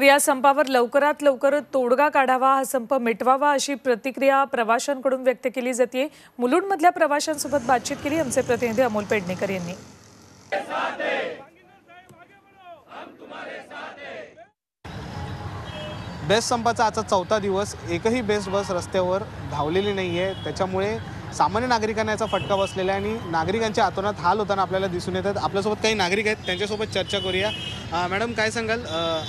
तर या संपावर लवकरात लवकर तोडगा काढावा हा संप मिटवावा अशी प्रतिक्रिया प्रवाशांकडून व्यक्त केली जाते मुलुंडमधल्या प्रवाशांसोबत बातचीत केली आमचे प्रतिनिधी अमोल पेडणेकर यांनी. बेस्ट संपाचा आजचा चौथा दिवस एकही बेस्ट बस रस्त्यावर धावलेली नाही आहे त्याच्यामुळे सामान्य नागरिकांना याचा फटका बसलेला आहे आणि नागरिकांच्या आतोनात हाल होताना आपल्याला दिसून येतात. आपल्यासोबत काही नागरिक आहेत त्यांच्यासोबत चर्चा करूया. मॅडम काय सांगाल?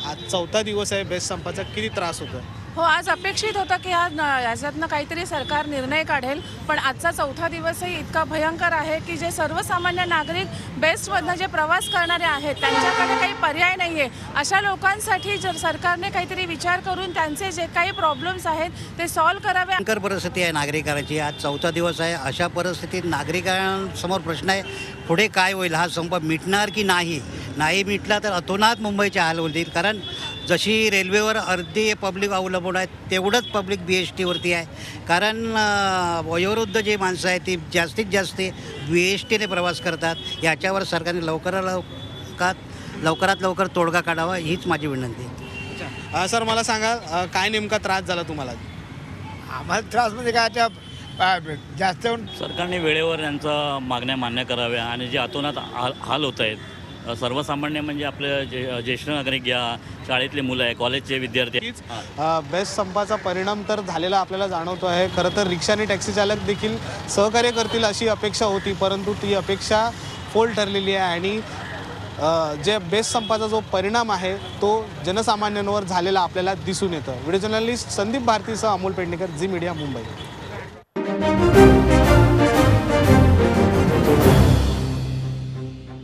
आज चौथा दिवस आहे बेस्ट संपाचा. किती त्रास होतो हो आज अपेक्षित होतं की आज न- याच्यातनं काहीतरी सरकार निर्णय काढेल पण आजचा चौथा दिवसही इतका भयंकर आहे की जे सर्वसामान्य नागरिक बेस्टमधनं जे प्रवास करणारे आहेत त्यांच्याकडे काही पर्याय नाही आहे अशा लोकांसाठी जर सरकारने काहीतरी विचार करून त्यांचे जे काही प्रॉब्लेम्स आहेत ते सॉल्व्ह करावे. भयंकर परिस्थिती आहे नागरिकांची. आज चौथा दिवस आहे. अशा परिस्थितीत नागरिकांसमोर प्रश्न आहे पुढे काय होईल? हा संप मिटणार की नाही? नाही मिटला तर अतोनात मुंबईचे हाल होतील. कारण जशी रेल्वेवर अर्धी पब्लिक अवलंबून आहे तेवढंच पब्लिक बी एस टीवरती आहे. कारण वयोवृद्ध जे माणसं आहेत ती जास्तीत जास्त बी एस टीने प्रवास करतात. याच्यावर सरकारने लवकरात लवकरात लवकरात लवकर तोडगा काढावा हीच माझी विनंती आहे. सर मला सांगा काय नेमका त्रास झाला तुम्हाला? आम्हाला त्रास म्हणजे काय जास्त करून सरकारने वेळेवर यांचा मागण्या मान्य कराव्या आणि जे अतोनात हाल हाल होत आहेत सर्वसामान्य म्हणजे आपले जे ज्येष्ठ नागरिक घ्या शाळेतले मुलं आहे कॉलेजचे विद्यार्थी बेस्ट संपाचा परिणाम तर झालेला आपल्याला जाणवतो आहे. खरं तर रिक्षा आणि टॅक्सी चालक देखील सहकार्य करतील अशी अपेक्षा होती परंतु ती अपेक्षा फोल ठरलेली आहे आणि जे बेस्ट संपाचा जो परिणाम आहे तो जनसामान्यांवर झालेला आपल्याला दिसून येतं. व्हिडिओ जर्नलिस्ट संदीप भारतीसह अमोल पेडणेकर झी मीडिया मुंबई.